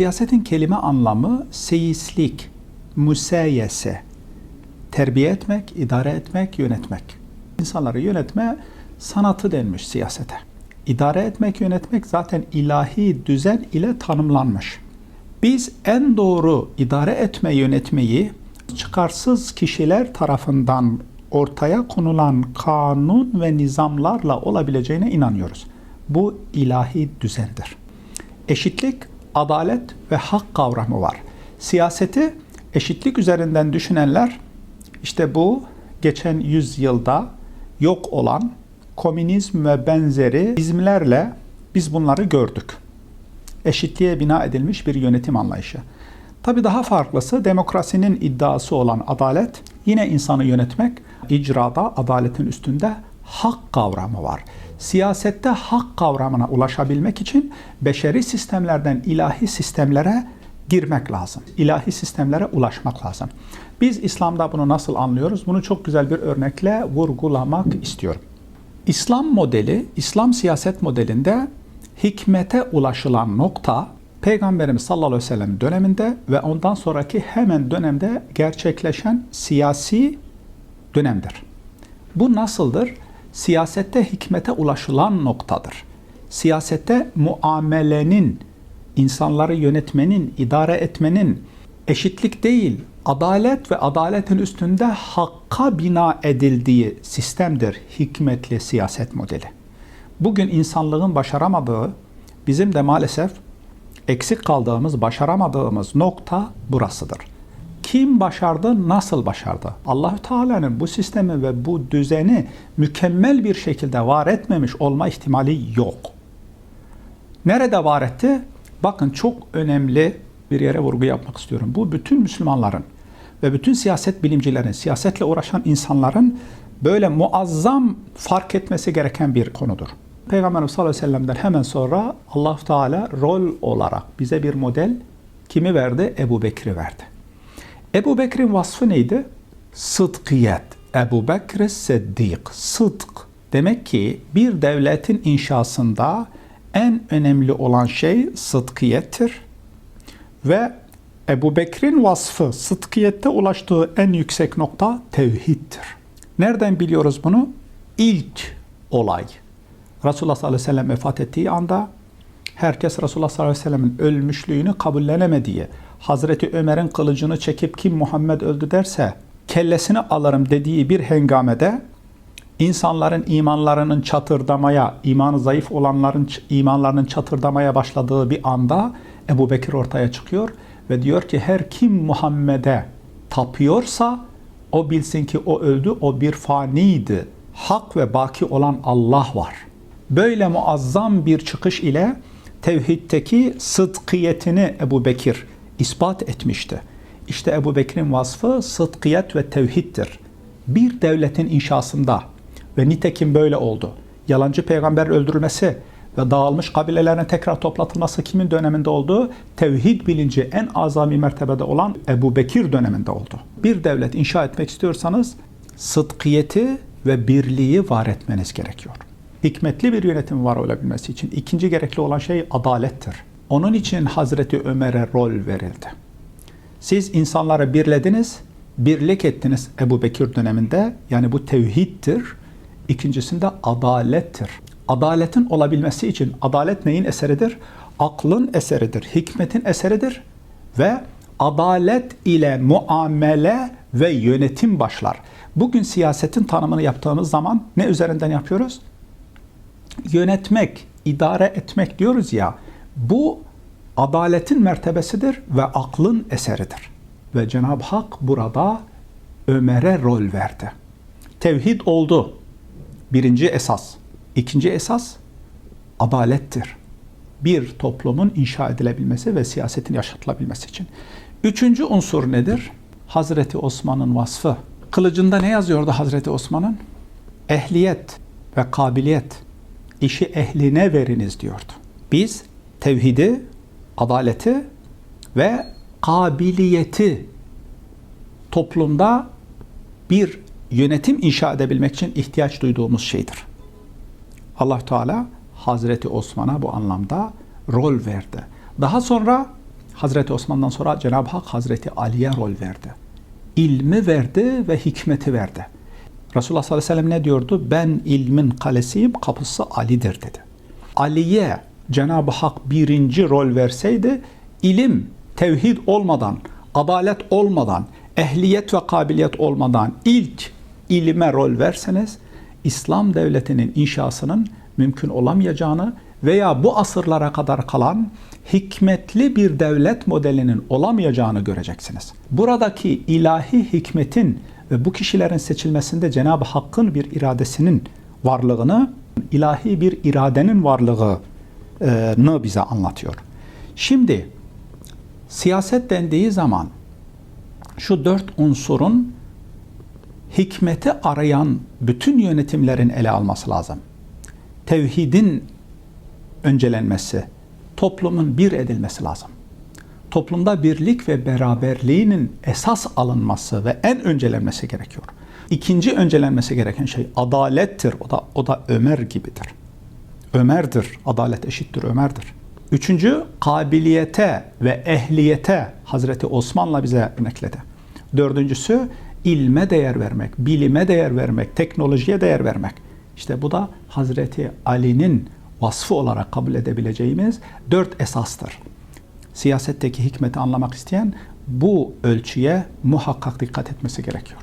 Siyasetin kelime anlamı seyislik, müseyese, terbiye etmek, idare etmek, yönetmek. İnsanları yönetme sanatı denmiş siyasete. İdare etmek, yönetmek zaten ilahi düzen ile tanımlanmış. Biz en doğru idare etme, yönetmeyi çıkarsız kişiler tarafından ortaya konulan kanun ve nizamlarla olabileceğine inanıyoruz. Bu ilahi düzendir. Eşitlik, adalet ve hak kavramı var. Siyaseti eşitlik üzerinden düşünenler işte bu geçen yüzyılda yok olan komünizm ve benzeri izmlerle biz bunları gördük. Eşitliğe bina edilmiş bir yönetim anlayışı. Tabii daha farklısı demokrasinin iddiası olan adalet yine insanı yönetmek, icrada adaletin üstünde hak kavramı var. Siyasette hak kavramına ulaşabilmek için beşeri sistemlerden ilahi sistemlere girmek lazım. İlahi sistemlere ulaşmak lazım. Biz İslam'da bunu nasıl anlıyoruz? Bunu çok güzel bir örnekle vurgulamak istiyorum. İslam modeli, İslam siyaset modelinde hikmete ulaşılan nokta Peygamberimiz sallallahu aleyhi ve sellem döneminde ve ondan sonraki hemen dönemde gerçekleşen siyasi dönemdir. Bu nasıldır? Siyasette hikmete ulaşılan noktadır. Siyasette muamelenin, insanları yönetmenin, idare etmenin eşitlik değil, adalet ve adaletin üstünde hakka bina edildiği sistemdir hikmetli siyaset modeli. Bugün insanlığın başaramadığı, bizim de maalesef eksik kaldığımız, başaramadığımız nokta burasıdır. Kim başardı, nasıl başardı? Allahü Teala'nın bu sistemi ve bu düzeni mükemmel bir şekilde var etmemiş olma ihtimali yok. Nerede var etti? Bakın çok önemli bir yere vurgu yapmak istiyorum. Bu bütün Müslümanların ve bütün siyaset bilimcilerin, siyasetle uğraşan insanların böyle muazzam fark etmesi gereken bir konudur. Peygamberimiz sallallahu aleyhi ve sellem'den hemen sonra allah Teala rol olarak bize bir model kimi verdi? Ebu Bekir'i verdi. Ebu Bekir'in vasfı neydi? Sıdkiyet. Ebu Bekir Seddik. Sıdk. Demek ki bir devletin inşasında en önemli olan şey sıdkiyettir. Ve Ebu Bekir'in vasfı, sıdkiyette ulaştığı en yüksek nokta tevhiddir. Nereden biliyoruz bunu? İlk olay. Resulullah sallallahu aleyhi ve sellem vefat ettiği anda herkes Resulullah sallallahu aleyhi ve sellemin ölmüşlüğünü kabullenemediği, Hazreti Ömer'in kılıcını çekip kim Muhammed öldü derse kellesini alırım dediği bir hengamede insanların imanlarının çatırdamaya, imanı zayıf olanların imanlarının çatırdamaya başladığı bir anda Ebu Bekir ortaya çıkıyor ve diyor ki her kim Muhammed'e tapıyorsa o bilsin ki o öldü, o bir faniydi. Hak ve baki olan Allah var. Böyle muazzam bir çıkış ile tevhiddeki sıdkiyetini Ebu Bekir ispat etmişti. İşte Ebu Bekir'in vasfı sıdkiyet ve tevhiddir. Bir devletin inşasında ve nitekim böyle oldu. Yalancı peygamber öldürülmesi ve dağılmış kabilelerin tekrar toplatılması kimin döneminde oldu? Tevhid bilinci en azami mertebede olan Ebu Bekir döneminde oldu. Bir devlet inşa etmek istiyorsanız sıdkiyeti ve birliği var etmeniz gerekiyor. Hikmetli bir yönetim var olabilmesi için ikinci gerekli olan şey adalettir. Onun için Hazreti Ömer'e rol verildi. Siz insanları birlediniz, birlik ettiniz Ebu Bekir döneminde. Yani bu tevhiddir. İkincisinde adalettir. Adaletin olabilmesi için adalet neyin eseridir? Aklın eseridir, hikmetin eseridir ve adalet ile muamele ve yönetim başlar. Bugün siyasetin tanımını yaptığımız zaman ne üzerinden yapıyoruz? Yönetmek, idare etmek diyoruz ya. Bu adaletin mertebesidir ve aklın eseridir. Ve Cenab-ı Hak burada Ömer'e rol verdi. Tevhid oldu. Birinci esas. İkinci esas adalettir. Bir toplumun inşa edilebilmesi ve siyasetin yaşatılabilmesi için. Üçüncü unsur nedir? Hazreti Osman'ın vasfı. Kılıcında ne yazıyordu Hazreti Osman'ın? Ehliyet ve kabiliyet. İşi ehline veriniz diyordu. Biz tevhidi, adaleti ve kabiliyeti toplumda bir yönetim inşa edebilmek için ihtiyaç duyduğumuz şeydir. Allah Teala Hazreti Osman'a bu anlamda rol verdi. Daha sonra Hazreti Osman'dan sonra Cenab-ı Hak Hazreti Ali'ye rol verdi. İlmi verdi ve hikmeti verdi. Resulullah sallallahu aleyhi ve sellem ne diyordu? Ben ilmin kalesiyim, kapısı Ali'dir dedi. Ali'ye Cenab-ı Hak birinci rol verseydi, ilim, tevhid olmadan, adalet olmadan, ehliyet ve kabiliyet olmadan ilk ilime rol verseniz, İslam devletinin inşasının mümkün olamayacağını veya bu asırlara kadar kalan hikmetli bir devlet modelinin olamayacağını göreceksiniz. Buradaki ilahi hikmetin ve bu kişilerin seçilmesinde Cenab-ı Hakk'ın bir iradesinin varlığını, ilahi bir iradenin varlığını bize anlatıyor. Şimdi siyaset dendiği zaman şu dört unsurun hikmeti arayan bütün yönetimlerin ele alması lazım. Tevhidin öncelenmesi, toplumun bir edilmesi lazım. Toplumda birlik ve beraberliğinin esas alınması ve en öncelenmesi gerekiyor. İkinci öncelenmesi gereken şey adalettir. O da o da Ömer gibidir. Ömer'dir. Adalet eşittir Ömer'dir. Üçüncü kabiliyete ve ehliyete Hazreti Osman'la bize örnekledi. Dördüncüsü ilme değer vermek, bilime değer vermek, teknolojiye değer vermek. İşte bu da Hazreti Ali'nin vasfı olarak kabul edebileceğimiz dört esastır. Siyasetteki hikmeti anlamak isteyen bu ölçüye muhakkak dikkat etmesi gerekiyor.